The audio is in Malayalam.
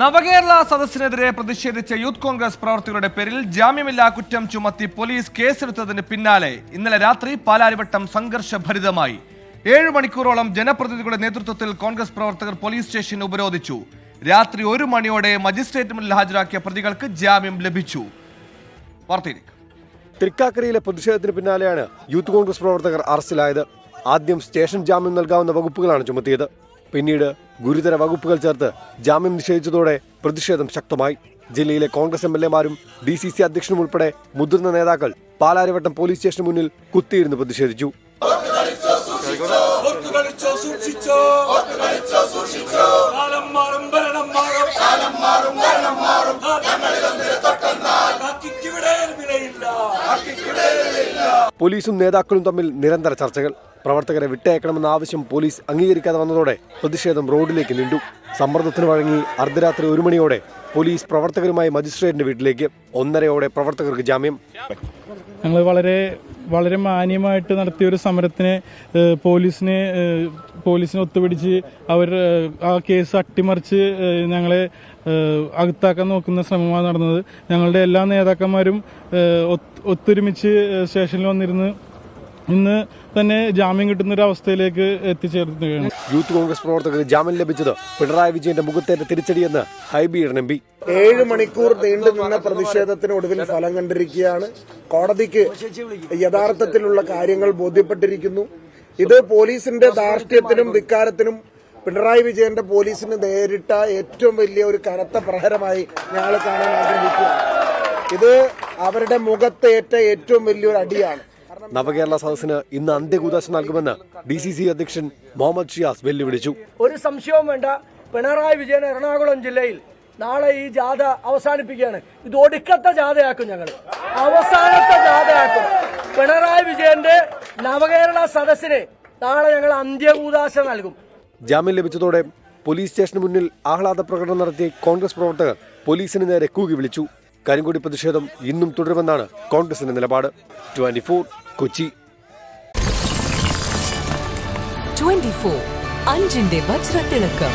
നവകേരള സദസ്സിനെതിരെ പ്രതിഷേധിച്ച യൂത്ത് കോൺഗ്രസ് പ്രവർത്തകരുടെ പേരിൽ ജാമ്യമില്ലാ കുറ്റം ചുമത്തി പോലീസ് കേസെടുത്തതിന് പിന്നാലെ ഇന്നലെ രാത്രി പാലാരിവട്ടം സംഘർഷഭരിതമായി. ഏഴു മണിക്കൂറോളം ജനപ്രതിനിധികളുടെ നേതൃത്വത്തിൽ കോൺഗ്രസ് പ്രവർത്തകർ പോലീസ് സ്റ്റേഷൻ ഉപരോധിച്ചു. രാത്രി ഒരു മണിയോടെ മജിസ്ട്രേറ്റ് മുന്നിൽ ഹാജരാക്കിയ പ്രതികൾക്ക് ജാമ്യം ലഭിച്ചു. തൃക്കാക്കരയിലെ പ്രതിഷേധത്തിന് പിന്നാലെയാണ് യൂത്ത് കോൺഗ്രസ് പ്രവർത്തകർ അറസ്റ്റിലായത്. ആദ്യം സ്റ്റേഷൻ ജാമ്യം നൽകാവുന്ന വകുപ്പുകളാണ് ചുമത്തിയത്. പിന്നീട് ഗുരുതര വകുപ്പുകൾ ചേർത്ത് ജാമ്യം നിഷേധിച്ചതോടെ പ്രതിഷേധം ശക്തമായി. ജില്ലയിലെ കോൺഗ്രസ് എം എൽ എമാരും ഡി സി സി അധ്യക്ഷനും ഉൾപ്പെടെ മുതിർന്ന നേതാക്കൾ പാലാരിവട്ടം പോലീസ് സ്റ്റേഷന് മുന്നിൽ കുത്തിയിരുന്ന് പ്രതിഷേധിച്ചു. പോലീസും നേതാക്കളും തമ്മിൽ നിരന്തര ചർച്ചകൾ. പ്രവർത്തകരെ വിട്ടയക്കണമെന്ന ആവശ്യം പോലീസ് അംഗീകരിക്കാതെ വന്നതോടെ പ്രതിഷേധം റോഡിലേക്ക് നീണ്ടു. സമ്മർദ്ദത്തിന് വഴങ്ങി അർദ്ധരാത്രി ഒരു മണിയോടെ പോലീസ് പ്രവർത്തകരുമായി മജിസ്ട്രേറ്റിന്റെ വീട്ടിലേക്ക് ഒന്നരയോടെ പ്രവർത്തകർക്ക് ജാമ്യം. ഞങ്ങൾ വളരെ വളരെ മാന്യമായിട്ട് നടത്തിയ ഒരു സമരത്തിന് പോലീസിനെ പോലീസിനെ ഒത്തുപിടിച്ച് അവർ ആ കേസ് അട്ടിമറിച്ച് ഞങ്ങളെ അകത്താക്കാൻ നോക്കുന്ന ശ്രമമാണ് നടന്നത്. ഞങ്ങളുടെ എല്ലാ നേതാക്കന്മാരും ഒത്തൊരുമിച്ച് സ്റ്റേഷനിൽ വന്നിരുന്ന് ഇന്ന് തന്നെ ജാമ്യം കിട്ടുന്ന ഒരു അവസ്ഥയിലേക്ക് എത്തിച്ചേർന്നു യൂത്ത് കോൺഗ്രസ് പ്രവർത്തകർക്ക് ജാമ്യം ലഭിച്ചത് പിണറായി വിജയന്റെ മുഖത്തേറ്റ തിരിച്ചടിയെന്ന് ഹൈബി ഈഡൻ എം പി. ഏഴ് മണിക്കൂർ നീണ്ടു നിന്ന പ്രതിഷേധത്തിന് ഒടുവിൽ ഫലം കണ്ടിരിക്കുകയാണ്. കോടതിക്ക് യഥാർത്ഥത്തിലുള്ള കാര്യങ്ങൾ ബോധ്യപ്പെട്ടിരിക്കുന്നു. ഇത് പോലീസിന്റെ ധാർഷ്ട്യത്തിനും ധിക്കാരത്തിനും പിണറായി വിജയന്റെ പോലീസിന് നേരിട്ട ഏറ്റവും വലിയ ഒരു കനത്ത പ്രഹരമായി ഞങ്ങൾ കാണാൻ ആഗ്രഹിക്കുകയാണ്. ഇത് അവരുടെ മുഖത്തേറ്റ ഏറ്റവും വലിയൊരു അടിയാണ്. നവകേരള സദസ്സിന് ഇന്ന് അന്ത്യകൂതാശ നൽകുമെന്ന് ഡി സി സി അധ്യക്ഷൻ മുഹമ്മദ് ഷിയാസ് വെല്ലുവിളിച്ചു. ഒരു സംശയവും വേണ്ട. പിണറായി വിജയൻ എറണാകുളം ജില്ലയിൽ നാളെ ഈ ജാഥ അവസാനിപ്പിക്കുകയാണ്. ഇത് ഒടുക്കത്തെ ജാഥയാക്കും ഞങ്ങൾ അവസാനത്തെ ജാഥയാക്കും. പിണറായി വിജയന്റെ നവകേരള സദസ്സിന് നാളെ ഞങ്ങൾ അന്ത്യകൂതാശ നൽകും. ജാമ്യം ലഭിച്ചതോടെ പോലീസ് സ്റ്റേഷന് മുന്നിൽ ആഹ്ലാദ പ്രകടനം നടത്തിയ കോൺഗ്രസ് പ്രവർത്തകർ പോലീസിന് നേരെ കൂകി വിളിച്ചു. കരിങ്കൊടി പ്രതിഷേധം ഇന്നും തുടരുമെന്നാണ് കോൺഗ്രസിന്റെ നിലപാട്. Twenty four Kochi. 24 അഞ്ചിന്റെ വജ്രത്തിളക്കം.